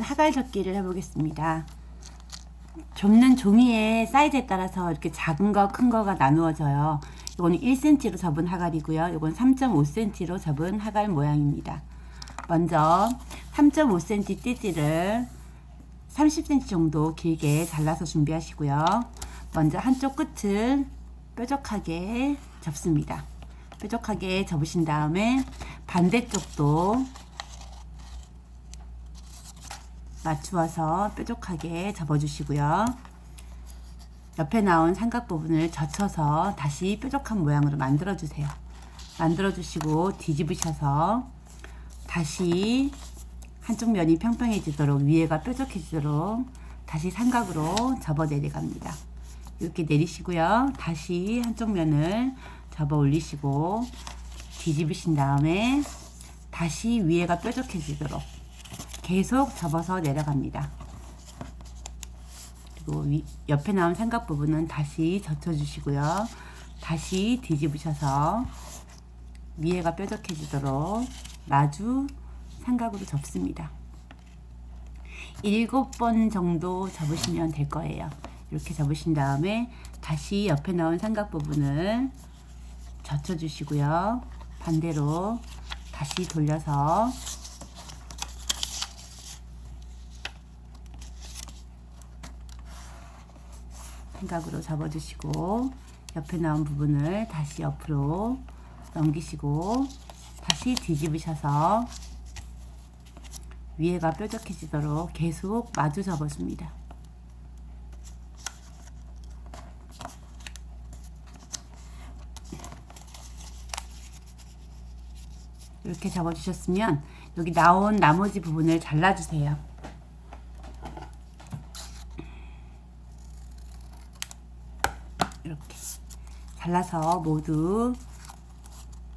하갈 접기를 해보겠습니다. 접는 종이의 사이즈에 따라서 이렇게 작은 거, 큰 거가 나누어져요. 이거는 1cm로 접은 하갈이고요. 이건 3.5cm로 접은 하갈 모양입니다. 먼저 3.5cm 띠지를 30cm 정도 길게 잘라서 준비하시고요. 먼저 한쪽 끝을 뾰족하게 접습니다. 뾰족하게 접으신 다음에 반대쪽도 맞추어서 뾰족하게 접어주시고요. 옆에 나온 삼각 부분을 젖혀서 다시 뾰족한 모양으로 만들어 주세요. 만들어 주시고 뒤집으셔서 다시 한쪽 면이 평평해지도록 위에가 뾰족해지도록 다시 삼각으로 접어 내려갑니다. 이렇게 내리시고요. 다시 한쪽 면을 접어 올리시고 뒤집으신 다음에 다시 위에가 뾰족해지도록 계속 접어서 내려갑니다. 그리고 위, 옆에 나온 삼각 부분은 다시 젖혀주시고요. 다시 뒤집으셔서 위에가 뾰족해지도록 마주 삼각으로 접습니다. 일곱 번 정도 접으시면 될 거예요. 이렇게 접으신 다음에 다시 옆에 나온 삼각 부분을 젖혀주시고요. 반대로 다시 돌려서 삼각으로 접어주시고 옆에 나온 부분을 다시 옆으로 넘기시고 다시 뒤집으셔서 위에가 뾰족해지도록 계속 마주 접어줍니다. 이렇게 접어주셨으면 여기 나온 나머지 부분을 잘라주세요. 이렇게 잘라서 모두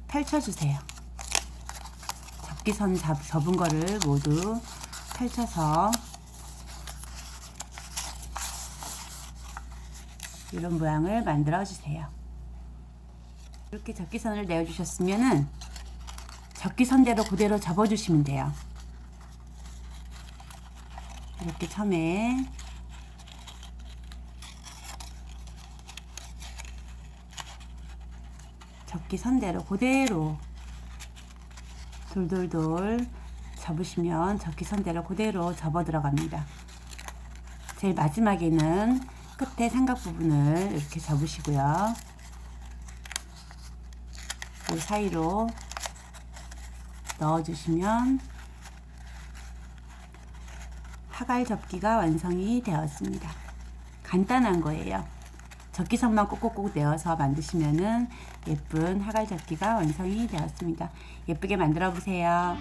펼쳐주세요. 접기선 잡, 접은 거를 모두 펼쳐서 이런 모양을 만들어 주세요. 이렇게 접기선을 내어주셨으면은 접기선대로 그대로 접어주시면 돼요. 이렇게 처음에 접기 선대로 그대로 돌돌돌 접으시면 접기 선대로 그대로 접어 들어갑니다. 제일 마지막에는 끝에 삼각 부분을 이렇게 접으시고요. 그 사이로 넣어주시면 하갈 접기가 완성이 되었습니다. 간단한 거예요. 접기선만 꼭꼭꼭 내어서 만드시면은 예쁜 하갈 접기가 완성이 되었습니다. 예쁘게 만들어 보세요.